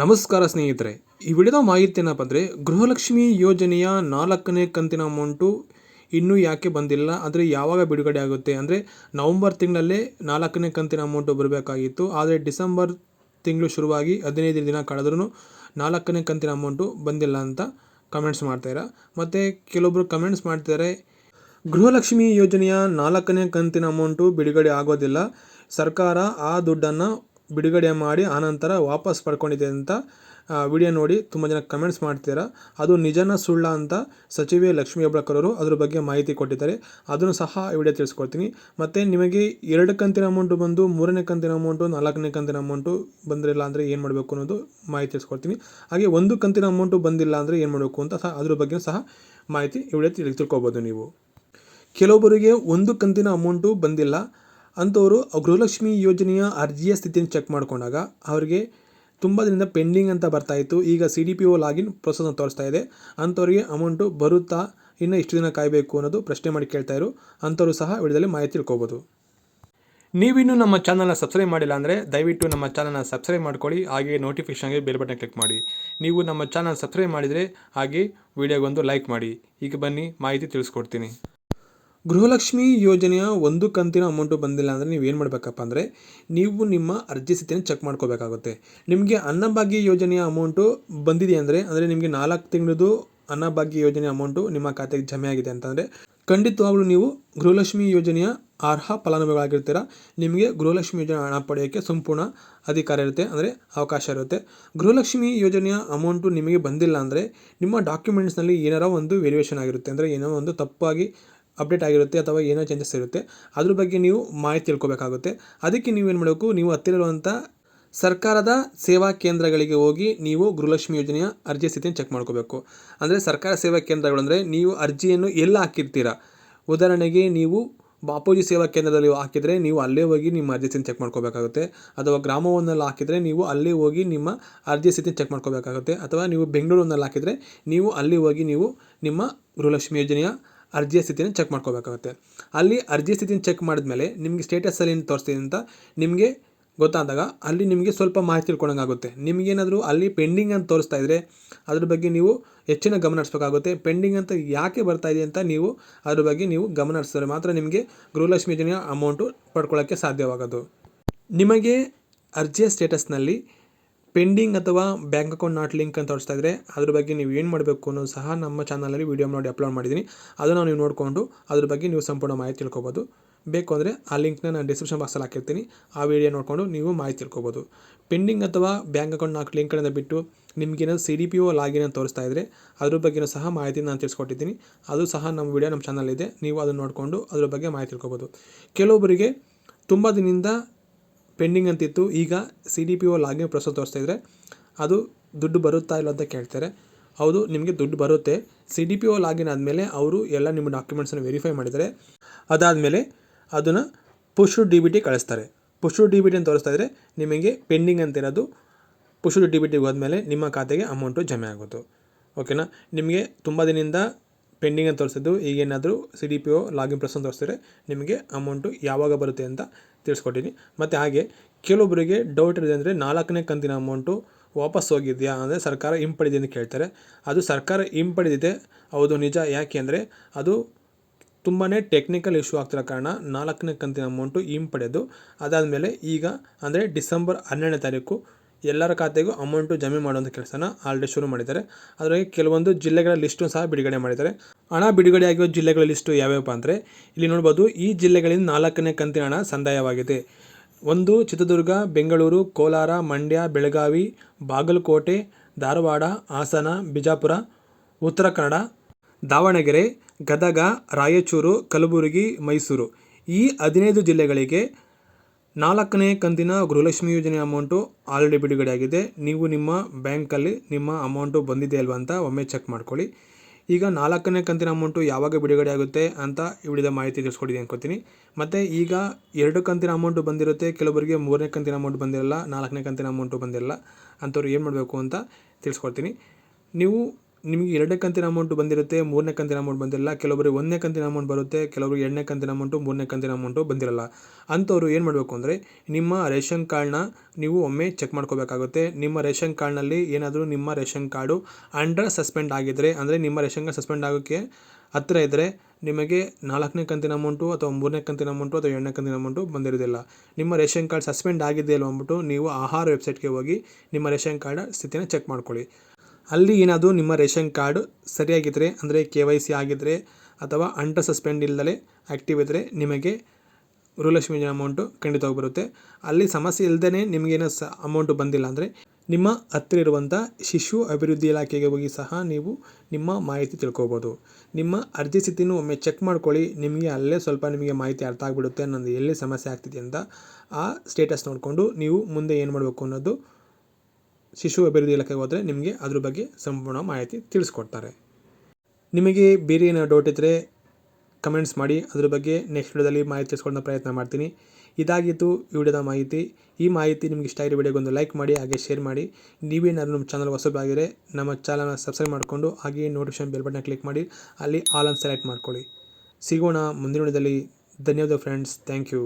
ನಮಸ್ಕಾರ ಸ್ನೇಹಿತರೆ. ಈ ವಿಡಿಯೋದ ಮಾಹಿತಿ ಏನಪ್ಪ ಅಂದರೆ ಗೃಹಲಕ್ಷ್ಮಿ ಯೋಜನೆಯ ನಾಲ್ಕನೇ ಕಂತಿನ ಅಮೌಂಟು ಇನ್ನೂ ಯಾಕೆ ಬಂದಿಲ್ಲ, ಅಂದರೆ ಯಾವಾಗ ಬಿಡುಗಡೆ ಆಗುತ್ತೆ, ಅಂದರೆ ನವಂಬರ್ ತಿಂಗಳಲ್ಲೇ ನಾಲ್ಕನೇ ಕಂತಿನ ಅಮೌಂಟು ಬರಬೇಕಾಗಿತ್ತು, ಆದರೆ ಡಿಸೆಂಬರ್ ತಿಂಗಳು ಶುರುವಾಗಿ ಹದಿನೈದು ದಿನ ಕಳೆದ್ರೂ ನಾಲ್ಕನೇ ಕಂತಿನ ಅಮೌಂಟು ಬಂದಿಲ್ಲ ಅಂತ ಕಮೆಂಟ್ಸ್ ಮಾಡ್ತಾಯಿರ ಮತ್ತು ಕೆಲವೊಬ್ಬರು ಕಮೆಂಟ್ಸ್ ಮಾಡ್ತಾರೆ ಗೃಹಲಕ್ಷ್ಮಿ ಯೋಜನೆಯ ನಾಲ್ಕನೇ ಕಂತಿನ ಅಮೌಂಟು ಬಿಡುಗಡೆ ಆಗೋದಿಲ್ಲ, ಸರ್ಕಾರ ಆ ದುಡ್ಡನ್ನು ಬಿಡುಗಡೆ ಮಾಡಿ ಆನಂತರ ವಾಪಸ್ ಪಡ್ಕೊಂಡಿದೆ ಅಂತ ವಿಡಿಯೋ ನೋಡಿ ತುಂಬ ಜನ ಕಮೆಂಟ್ಸ್ ಮಾಡ್ತೀರಾ? ಅದು ನಿಜನ ಸುಳ್ಳ ಅಂತ ಸಚಿವೆ ಲಕ್ಷ್ಮೀ ಹೆಬ್ಬಾಳ್ಕರ್ ಅವರು ಅದ್ರ ಬಗ್ಗೆ ಮಾಹಿತಿ ಕೊಟ್ಟಿದ್ದಾರೆ. ಅದನ್ನು ಸಹ ಈ ವಿಡಿಯೋ ತಿಳಿಸ್ಕೊಡ್ತೀನಿ. ಮತ್ತು ನಿಮಗೆ ಎರಡು ಕಂತಿನ ಅಮೌಂಟು ಬಂದು ಮೂರನೇ ಕಂತಿನ ಅಮೌಂಟು ನಾಲ್ಕನೇ ಕಂತಿನ ಅಮೌಂಟು ಬಂದಿರಲಿಲ್ಲ ಅಂದರೆ ಏನು ಮಾಡಬೇಕು ಅನ್ನೋದು ಮಾಹಿತಿ ತಿಳಿಸ್ಕೊಡ್ತೀನಿ. ಹಾಗೆ ಒಂದು ಕಂತಿನ ಅಮೌಂಟು ಬಂದಿಲ್ಲ ಅಂದರೆ ಏನು ಮಾಡಬೇಕು ಅಂತ ಸಹ ಅದ್ರ ಬಗ್ಗೆ ಸಹ ಮಾಹಿತಿ ಈ ವಿಡಿಯೋ ತಿಳ್ ತಿಳ್ಕೊಬೋದು ನೀವು. ಕೆಲವೊಬ್ಬರಿಗೆ ಒಂದು ಕಂತಿನ ಅಮೌಂಟು ಬಂದಿಲ್ಲ ಅಂಥವರು ಗೃಹಲಕ್ಷ್ಮಿ ಯೋಜನೆಯ ಅರ್ಜಿಯ ಸ್ಥಿತಿಯನ್ನು ಚೆಕ್ ಮಾಡಿಕೊಂಡಾಗ ಅವರಿಗೆ ತುಂಬ ದಿನದಿಂದ ಪೆಂಡಿಂಗ್ ಅಂತ ಬರ್ತಾ ಇತ್ತು. ಈಗ C D P O login ಪ್ರೊಸೆಸ್ನ ತೋರಿಸ್ತಾ ಇದೆ. ಅಂಥವ್ರಿಗೆ ಅಮೌಂಟು ಬರುತ್ತಾ ಇನ್ನು ಇಷ್ಟು ದಿನ ಕಾಯಬೇಕು ಅನ್ನೋದು ಪ್ರಶ್ನೆ ಮಾಡಿ ಕೇಳ್ತಾ ಇರು. ಅಂಥವರು ಸಹ ವಿಡಿಯೋದಲ್ಲಿ ಮಾಹಿತಿ ತಿಳ್ಕೊಬೋದು. ನೀವಿನ್ನೂ ನಮ್ಮ ಚಾನಲ್ನ ಸಬ್ಸ್ಕ್ರೈಬ್ ಮಾಡಿಲ್ಲ ಅಂದರೆ ದಯವಿಟ್ಟು ನಮ್ಮ ಚಾನಲ್ನ ಸಬ್ಸ್ಕ್ರೈಬ್ ಮಾಡ್ಕೊಳ್ಳಿ. ಹಾಗೆ ನೋಟಿಫಿಕೇಷನ್ಗೆ ಬೆಲ್ ಬಟನ್ ಕ್ಲಿಕ್ ಮಾಡಿ. ನೀವು ನಮ್ಮ ಚಾನಲ್ ಸಬ್ಸ್ಕ್ರೈಬ್ ಮಾಡಿದರೆ ಹಾಗೆ ವಿಡಿಯೋಗೊಂದು ಲೈಕ್ ಮಾಡಿ. ಈಗ ಬನ್ನಿ, ಮಾಹಿತಿ ತಿಳಿಸ್ಕೊಡ್ತೀನಿ. ಗೃಹಲಕ್ಷ್ಮಿ ಯೋಜನೆಯ ಒಂದು ಕಂತಿನ ಅಮೌಂಟು ಬಂದಿಲ್ಲ ಅಂದರೆ ನೀವು ಏನು ಮಾಡಬೇಕಪ್ಪ ಅಂದರೆ ನೀವು ನಿಮ್ಮ ಅರ್ಜಿ ಸ್ಥಿತಿಯನ್ನು ಚೆಕ್ ಮಾಡ್ಕೋಬೇಕಾಗುತ್ತೆ. ನಿಮಗೆ ಅನ್ನಭಾಗ್ಯ ಯೋಜನೆಯ ಅಮೌಂಟು ಬಂದಿದೆ ಅಂದರೆ ಅಂದರೆ ನಿಮಗೆ ನಾಲ್ಕು ತಿಂಗಳದು ಅನ್ನಭಾಗ್ಯ ಯೋಜನೆ ಅಮೌಂಟು ನಿಮ್ಮ ಖಾತೆಗೆ ಜಮೆ ಆಗಿದೆ ಅಂತಂದರೆ, ಖಂಡಿತವಾಗ್ಲೂ ನೀವು ಗೃಹಲಕ್ಷ್ಮಿ ಯೋಜನೆಯ ಅರ್ಹ ಫಲಾನುಭವಿಗಳಾಗಿರ್ತೀರ, ನಿಮಗೆ ಗೃಹಲಕ್ಷ್ಮಿ ಯೋಜನೆ ಹಣ ಪಡೆಯೋಕ್ಕೆ ಸಂಪೂರ್ಣ ಅಧಿಕಾರ ಇರುತ್ತೆ, ಅಂದರೆ ಅವಕಾಶ ಇರುತ್ತೆ. ಗೃಹಲಕ್ಷ್ಮಿ ಯೋಜನೆಯ ಅಮೌಂಟು ನಿಮಗೆ ಬಂದಿಲ್ಲ ಅಂದರೆ ನಿಮ್ಮ ಡಾಕ್ಯುಮೆಂಟ್ಸ್ನಲ್ಲಿ ಏನಾರ ಒಂದು ವೇರಿಯೇಷನ್ ಆಗಿರುತ್ತೆ, ಅಂದರೆ ಏನೋ ಒಂದು ತಪ್ಪಾಗಿ ಅಪ್ಡೇಟ್ ಆಗಿರುತ್ತೆ ಅಥವಾ ಏನೋ ಚೇಂಜಸ್ ಇರುತ್ತೆ, ಅದ್ರ ಬಗ್ಗೆ ನೀವು ಮಾಹಿತಿ ತಿಳ್ಕೊಬೇಕಾಗುತ್ತೆ. ಅದಕ್ಕೆ ನೀವೇನು ಮಾಡಬೇಕು, ನೀವು ಹತ್ತಿರ ಇರುವಂಥ ಸರ್ಕಾರದ ಸೇವಾ ಕೇಂದ್ರಗಳಿಗೆ ಹೋಗಿ ನೀವು ಗೃಹಲಕ್ಷ್ಮಿ ಯೋಜನೆಯ ಅರ್ಜಿ ಸ್ಥಿತಿಯನ್ನು ಚೆಕ್ ಮಾಡ್ಕೋಬೇಕು. ಅಂದರೆ ಸರ್ಕಾರ ಸೇವಾ ಕೇಂದ್ರಗಳು ಅಂದರೆ ನೀವು ಅರ್ಜಿಯನ್ನು ಎಲ್ಲ ಹಾಕಿರ್ತೀರಾ? ಉದಾಹರಣೆಗೆ ನೀವು ಬಾಪೂಜಿ ಸೇವಾ ಕೇಂದ್ರದಲ್ಲಿ ಹಾಕಿದರೆ ನೀವು ಅಲ್ಲೇ ಹೋಗಿ ನಿಮ್ಮ ಅರ್ಜಿ ಸ್ಥಿತಿ ಚೆಕ್ ಮಾಡ್ಕೋಬೇಕಾಗುತ್ತೆ. ಅಥವಾ ಗ್ರಾಮವನ್ನಲ್ಲಿ ಹಾಕಿದರೆ ನೀವು ಅಲ್ಲಿ ಹೋಗಿ ನಿಮ್ಮ ಅರ್ಜಿ ಸ್ಥಿತಿ ಚೆಕ್ ಮಾಡ್ಕೋಬೇಕಾಗುತ್ತೆ. ಅಥವಾ ನೀವು ಬೆಂಗಳೂರಿನಲ್ಲಿ ಹಾಕಿದರೆ ನೀವು ಅಲ್ಲಿ ಹೋಗಿ ನೀವು ನಿಮ್ಮ ಗೃಹಲಕ್ಷ್ಮಿ ಯೋಜನೆಯ ಅರ್ಜಿಯ ಸ್ಥಿತಿಯನ್ನು ಚೆಕ್ ಮಾಡ್ಕೋಬೇಕಾಗುತ್ತೆ. ಅಲ್ಲಿ ಅರ್ಜಿ ಸ್ಥಿತಿನ ಚೆಕ್ ಮಾಡಿದ್ಮೇಲೆ ನಿಮಗೆ ಸ್ಟೇಟಸಲ್ಲಿ ಏನು ತೋರಿಸ್ತೀನಿ ಅಂತ ನಿಮಗೆ ಗೊತ್ತಾದಾಗ ಅಲ್ಲಿ ನಿಮಗೆ ಸ್ವಲ್ಪ ಮಾಹಿತಿ ತಿಳ್ಕೊಂಡಂಗಾಗುತ್ತೆ. ನಿಮಗೇನಾದರೂ ಅಲ್ಲಿ ಪೆಂಡಿಂಗ್ ಅಂತ ತೋರಿಸ್ತಾ ಇದ್ದರೆ ಅದ್ರ ಬಗ್ಗೆ ನೀವು ಹೆಚ್ಚಿನ ಗಮನ ಹರಿಸ್ಬೇಕಾಗುತ್ತೆ. ಪೆಂಡಿಂಗ್ ಅಂತ ಯಾಕೆ ಬರ್ತಾ ಇದೆ ಅಂತ ನೀವು ಅದ್ರ ಬಗ್ಗೆ ನೀವು ಗಮನ ಹರಿಸಿದ್ರೆ ಮಾತ್ರ ನಿಮಗೆ ಗೃಹಲಕ್ಷ್ಮಿ ಯೋಜನೆಯ ಅಮೌಂಟು ಪಡ್ಕೊಳ್ಳೋಕ್ಕೆ ಸಾಧ್ಯವಾಗೋದು. ನಿಮಗೆ ಅರ್ಜಿಯ ಸ್ಟೇಟಸ್ನಲ್ಲಿ ಪೆಂಡಿಂಗ್ ಅಥವಾ ಬ್ಯಾಂಕ್ ಅಕೌಂಟ್ ನಾಟ್ ಲಿಂಕ್ ಅಂತ ತೋರಿಸ್ತಾ ಇದ್ದರೆ ಅದ್ರ ಬಗ್ಗೆ ನೀವು ಏನು ಮಾಡಬೇಕು ಅನ್ನೋದು ಸಹ ನಮ್ಮ ಚಾನಲಲ್ಲಿ ವೀಡಿಯೋ ಮಾಡಿ ಅಪ್ಲೋಡ್ ಮಾಡಿದ್ದೀನಿ. ಅದನ್ನು ನೀವು ನೋಡಿಕೊಂಡು ಅದ್ರ ಬಗ್ಗೆ ನೀವು ಸಂಪೂರ್ಣ ಮಾಹಿತಿ ತಿಳ್ಕೊಬೋದು. ಬೇಕು ಅಂದರೆ ಆ ಲಿಂಕ್ನ ನಾನು ಡಿಸ್ಕ್ರಿಪ್ಷನ್ ಬಾಕ್ಸಲ್ಲಿ ಹಾಕಿರ್ತೀನಿ. ಆ ವಿಡಿಯೋ ನೋಡಿಕೊಂಡು ನೀವು ಮಾಹಿತಿ ತಿಳ್ಕೊಬೋದು. ಪೆಂಡಿಂಗ್ ಅಥವಾ ಬ್ಯಾಂಕ್ ಅಕೌಂಟ್ ನಾಲ್ಕು ಲಿಂಕ್ಗಳನ್ನು ಬಿಟ್ಟು ನಿಮಗೇನೋ C D P O login ಅಂತ ತೋರಿಸ್ತಾ ಇದ್ದರೆ ಅದ್ರ ಬಗ್ಗೆಯೂ ಸಹ ಮಾಹಿತಿ ನಾನು ತಿಳಿಸ್ಕೊಟ್ಟಿದ್ದೀನಿ. ಅದು ಸಹ ನಮ್ಮ ವಿಡಿಯೋ ನಮ್ಮ ಚಾನಲ್ ಇದೆ. ನೀವು ಅದನ್ನು ನೋಡಿಕೊಂಡು ಅದ್ರ ಬಗ್ಗೆ ಮಾಹಿತಿ ತಿಳ್ಕೊಬೋದು. ಕೆಲವೊಬ್ಬರಿಗೆ ತುಂಬ ದಿನದಿಂದ ಪೆಂಡಿಂಗ್ ಅಂತಿತ್ತು. ಈಗ C D P O login process ತೋರಿಸ್ತಾ ಇದ್ದರೆ ಅದು ದುಡ್ಡು ಬರುತ್ತಾ ಇಲ್ಲ ಅಂತ ಕೇಳ್ತಾರೆ. ಹೌದು, ನಿಮಗೆ ದುಡ್ಡು ಬರುತ್ತೆ. C D P O login ಆದಮೇಲೆ ಅವರು ಎಲ್ಲ ನಿಮ್ಮ ಡಾಕ್ಯುಮೆಂಟ್ಸನ್ನು ವೆರಿಫೈ ಮಾಡಿದರೆ ಅದಾದಮೇಲೆ ಅದನ್ನು ಪುಷು ಡಿ ಬಿ ಟಿ ಕಳಿಸ್ತಾರೆ. ಪುಷು ಡಿ ಬಿ ಟಿ ಅಂತ ತೋರಿಸ್ತಾ ಇದ್ದರೆ ನಿಮಗೆ ಪೆಂಡಿಂಗ್ ಅಂತಿರೋದು ಪುಷು ಡಿ ಬಿ ಟಿಗೆ ಹೋದ್ಮೇಲೆ ನಿಮ್ಮ ಖಾತೆಗೆ ಅಮೌಂಟು ಜಮೆ ಆಗೋದು. ಓಕೆನಾ ನಿಮಗೆ ತುಂಬ ದಿನದಿಂದ ಪೆಂಡಿಂಗ್ ಅಂತ ತೋರಿಸಿದ್ದು, ಈಗೇನಾದರೂ C D P O login process ತೋರಿಸಿದ್ರೆ ನಿಮಗೆ ಅಮೌಂಟು ಯಾವಾಗ ಬರುತ್ತೆ ಅಂತ ತಿಳಿಸ್ಕೊಟ್ಟಿನಿ. ಮತ್ತು ಹಾಗೆ ಕೆಲವೊಬ್ಬರಿಗೆ ಡೌಟ್ ಇದೆ ಅಂದರೆ ನಾಲ್ಕನೇ ಕಂತಿನ ಅಮೌಂಟು ವಾಪಸ್ ಹೋಗಿದೆಯಾ ಅಂದರೆ ಸರ್ಕಾರ ಹಿಂಪಡೆದಿದೆ ಅಂತ ಕೇಳ್ತಾರೆ. ಅದು ಸರ್ಕಾರ ಹಿಂಪಡೆದಿದೆ, ಹೌದು ನಿಜ, ಯಾಕೆ ಅಂದರೆ ಅದು ತುಂಬಾ ಟೆಕ್ನಿಕಲ್ ಇಶ್ಯೂ ಆಗ್ತಿರೋ ಕಾರಣ ನಾಲ್ಕನೇ ಕಂತಿನ ಅಮೌಂಟು ಹಿಂಪಡೆದು, ಅದಾದಮೇಲೆ ಈಗ ಅಂದರೆ ಡಿಸೆಂಬರ್ ಹನ್ನೆರಡನೇ ತಾರೀಕು ಎಲ್ಲರ ಖಾತೆಗೂ ಅಮೌಂಟು ಜಮೆ ಮಾಡುವಂಥ ಕೆಲಸನ ಆಲ್ರೆಡಿ ಶುರು ಮಾಡಿದ್ದಾರೆ. ಅದರಾಗೆ ಕೆಲವೊಂದು ಜಿಲ್ಲೆಗಳ ಲಿಸ್ಟು ಸಹ ಬಿಡುಗಡೆ ಮಾಡಿದ್ದಾರೆ. ಹಣ ಬಿಡುಗಡೆಯಾಗಿರುವ ಜಿಲ್ಲೆಗಳ ಲಿಸ್ಟು ಯಾವ್ಯಾವಪ್ಪ ಅಂದರೆ, ಇಲ್ಲಿ ನೋಡ್ಬೋದು, ಈ ಜಿಲ್ಲೆಗಳಿಂದ ನಾಲ್ಕನೇ ಕಂತಿನ ಹಣ ಸಂದಾಯವಾಗಿದೆ. ಒಂದು, ಚಿತ್ರದುರ್ಗ, ಬೆಂಗಳೂರು, ಕೋಲಾರ, ಮಂಡ್ಯ, ಬೆಳಗಾವಿ, ಬಾಗಲಕೋಟೆ, ಧಾರವಾಡ, ಹಾಸನ, ಬಿಜಾಪುರ, ಉತ್ತರ ಕನ್ನಡ, ದಾವಣಗೆರೆ, ಗದಗ, ರಾಯಚೂರು, ಕಲಬುರಗಿ, ಮೈಸೂರು. ಈ ಹದಿನೈದು ಜಿಲ್ಲೆಗಳಿಗೆ ನಾಲ್ಕನೇ ಕಂತಿನ ಗೃಹಲಕ್ಷ್ಮಿ ಯೋಜನೆ ಅಮೌಂಟು ಆಲ್ರೆಡಿ ಬಿಡುಗಡೆ ಆಗಿದೆ ನೀವು ನಿಮ್ಮ ಬ್ಯಾಂಕಲ್ಲಿ ನಿಮ್ಮ ಅಮೌಂಟು ಬಂದಿದೆ ಅಲ್ವಾ ಅಂತ ಒಮ್ಮೆ ಚೆಕ್ ಮಾಡ್ಕೊಳ್ಳಿ. ಈಗ ನಾಲ್ಕನೇ ಕಂತಿನ ಅಮೌಂಟು ಯಾವಾಗ ಬಿಡುಗಡೆ ಆಗುತ್ತೆ ಅಂತ ಇವಿಡಿದ ಮಾಹಿತಿ ತಿಳಿಸ್ಕೊಡಿ ಅನ್ಕೋತೀನಿ. ಮತ್ತು ಈಗ ಎರಡು ಕಂತಿನ ಅಮೌಂಟು ಬಂದಿರುತ್ತೆ, ಕೆಲವರಿಗೆ ಮೂರನೇ ಕಂತಿನ ಅಮೌಂಟ್ ಬಂದಿರಲ್ಲ, ನಾಲ್ಕನೇ ಕಂತಿನ ಅಮೌಂಟು ಬಂದಿರಲ್ಲ, ಅಂಥವ್ರು ಏನು ಮಾಡಬೇಕು ಅಂತ ತಿಳಿಸ್ಕೊಡ್ತೀನಿ. ನೀವು ನಿಮಗೆ ಎರಡನೇ ಕಂತಿನ ಅಮೌಂಟ್ ಬಂದಿರುತ್ತೆ, ಮೂರನೇ ಕಂತಿನ ಅಮೌಂಟ್ ಬಂದಿರಲ್ಲ ಕೆಲವೊಬ್ಬರಿಗೆ ಒಂದನೇ ಕಂತಿನ ಅಮೌಂಟ್ ಬರುತ್ತೆ, ಕೆಲವರಿಗೆ ಎರಡನೇ ಕಂತಿನ ಅಮೌಂಟು ಮೂರನೇ ಕಂತಿನ ಅಮೌಂಟು ಬಂದಿರಲ್ಲ. ಅಂಥವ್ರು ಏನು ಮಾಡಬೇಕು ಅಂದರೆ, ನಿಮ್ಮ ರೇಷನ್ ಕಾರ್ಡ್ನ ನೀವು ಒಮ್ಮೆ ಚೆಕ್ ಮಾಡ್ಕೋಬೇಕಾಗುತ್ತೆ. ನಿಮ್ಮ ರೇಷನ್ ಕಾರ್ಡ್ನಲ್ಲಿ ಏನಾದರೂ ನಿಮ್ಮ ರೇಷನ್ ಕಾರ್ಡು ಅಂಡರ್ ಸಸ್ಪೆಂಡ್ ಆಗಿದ್ದರೆ ಅಂದರೆ ನಿಮ್ಮ ರೇಷನ್ ಕಾರ್ಡ್ ಸಸ್ಪೆಂಡ್ ಆಗೋಕ್ಕೆ ಹತ್ತಿರ ಇದ್ದರೆ ನಿಮಗೆ ನಾಲ್ಕನೇ ಕಂತಿನ ಅಮೌಂಟು ಅಥವಾ ಮೂರನೇ ಕಂತಿನ ಅಮೌಂಟು ಅಥವಾ ಎರಡನೇ ಕಂತಿನ ಅಮೌಂಟು ಬಂದಿರೋದಿಲ್ಲ. ನಿಮ್ಮ ರೇಷನ್ ಕಾರ್ಡ್ ಸಸ್ಪೆಂಡ್ ಆಗಿದೆ ಅಲ್ವ ಅಂದ್ಬಿಟ್ಟು ನೀವು ಆಹಾರ ವೆಬ್ಸೈಟ್ಗೆ ಹೋಗಿ ನಿಮ್ಮ ರೇಷನ್ ಕಾರ್ಡ್ ಸ್ಥಿತಿನ ಚೆಕ್ ಮಾಡ್ಕೊಳ್ಳಿ. ಅಲ್ಲಿ ಏನಾದರೂ ನಿಮ್ಮ ರೇಷನ್ ಕಾರ್ಡ್ ಸರಿಯಾಗಿದ್ದರೆ ಅಂದರೆ ಕೆ ವೈ ಸಿ ಆಗಿದ್ದರೆ ಅಥವಾ ಅಂಡರ್ ಸಸ್ಪೆಂಡ್ ಇಲ್ಲದೆ ಆ್ಯಕ್ಟಿವ್ ಇದ್ದರೆ ನಿಮಗೆ ಗೃಹಲಕ್ಷ್ಮಿ ಅಮೌಂಟು ಖಂಡಿತವಾಗಿ ಬರುತ್ತೆ. ಅಲ್ಲಿ ಸಮಸ್ಯೆ ಇಲ್ಲದೇ ನಿಮಗೇನು ಸ ಅಮೌಂಟು ಬಂದಿಲ್ಲ ಅಂದರೆ ನಿಮ್ಮ ಹತ್ತಿರ ಇರುವಂಥ ಶಿಶು ಅಭಿವೃದ್ಧಿ ಇಲಾಖೆಗೆ ಹೋಗಿ ಸಹ ನೀವು ನಿಮ್ಮ ಮಾಹಿತಿ ತಿಳ್ಕೊಬೋದು. ನಿಮ್ಮ ಅರ್ಜಿ ಸ್ಥಿತಿನೂ ಒಮ್ಮೆ ಚೆಕ್ ಮಾಡ್ಕೊಳ್ಳಿ. ನಿಮಗೆ ಅಲ್ಲೇ ಸ್ವಲ್ಪ ನಿಮಗೆ ಮಾಹಿತಿ ಅರ್ಥ ಆಗಿಬಿಡುತ್ತೆ ನಂದು ಎಲ್ಲಿ ಸಮಸ್ಯೆ ಆಗ್ತಿದೆ ಅಂತ ಆ ಸ್ಟೇಟಸ್ ನೋಡಿಕೊಂಡು ನೀವು ಮುಂದೆ ಏನು ಮಾಡಬೇಕು ಅನ್ನೋದು ಶಿಶು ಅಭಿವೃದ್ಧಿ ಇಲಾಖೆಗೆ ಹೋದರೆ ನಿಮಗೆ ಅದ್ರ ಬಗ್ಗೆ ಸಂಪೂರ್ಣ ಮಾಹಿತಿ ತಿಳಿಸ್ಕೊಡ್ತಾರೆ. ನಿಮಗೆ ಬೇರೆ ಏನೋ ಡೌಟ್ ಇದ್ದರೆ ಕಮೆಂಟ್ಸ್ ಮಾಡಿ, ಅದ್ರ ಬಗ್ಗೆ ನೆಕ್ಸ್ಟ್ ವಿಡಿಯೋದಲ್ಲಿ ಮಾಹಿತಿ ತಿಳಿಸ್ಕೊಳ್ಳೋ ಪ್ರಯತ್ನ ಮಾಡ್ತೀನಿ. ಇದಾಗಿತ್ತು ವಿಡಿಯೋದ ಮಾಹಿತಿ. ಈ ಮಾಹಿತಿ ನಿಮಗೆ ಇಷ್ಟ ಆಗಿರೋ ವಿಡಿಯೋಗೆ ಒಂದು ಲೈಕ್ ಮಾಡಿ, ಹಾಗೆ ಶೇರ್ ಮಾಡಿ. ನೀವೇನಾದ್ರು ನಮ್ಮ ಚಾನಲ್ ಹೊಸಬಾಗಿದ್ರೆ ನಮ್ಮ ಚಾನಲ್ನ ಸಬ್ಸ್ಕ್ರೈಬ್ ಮಾಡಿಕೊಂಡು, ಹಾಗೆ ನೋಟಿಫಿಕೇಶನ್ ಬೆಲ್ ಬಟನ್ ಕ್ಲಿಕ್ ಮಾಡಿ, ಅಲ್ಲಿ ಆಲ್ ಅನ್ ಸೆಲೆಕ್ಟ್ ಮಾಡ್ಕೊಳ್ಳಿ. ಸಿಗೋಣ ಮುಂದಿನ ವಿಡಿಯೋದಲ್ಲಿ ಧನ್ಯವಾದ ಫ್ರೆಂಡ್ಸ್ ಥ್ಯಾಂಕ್ ಯು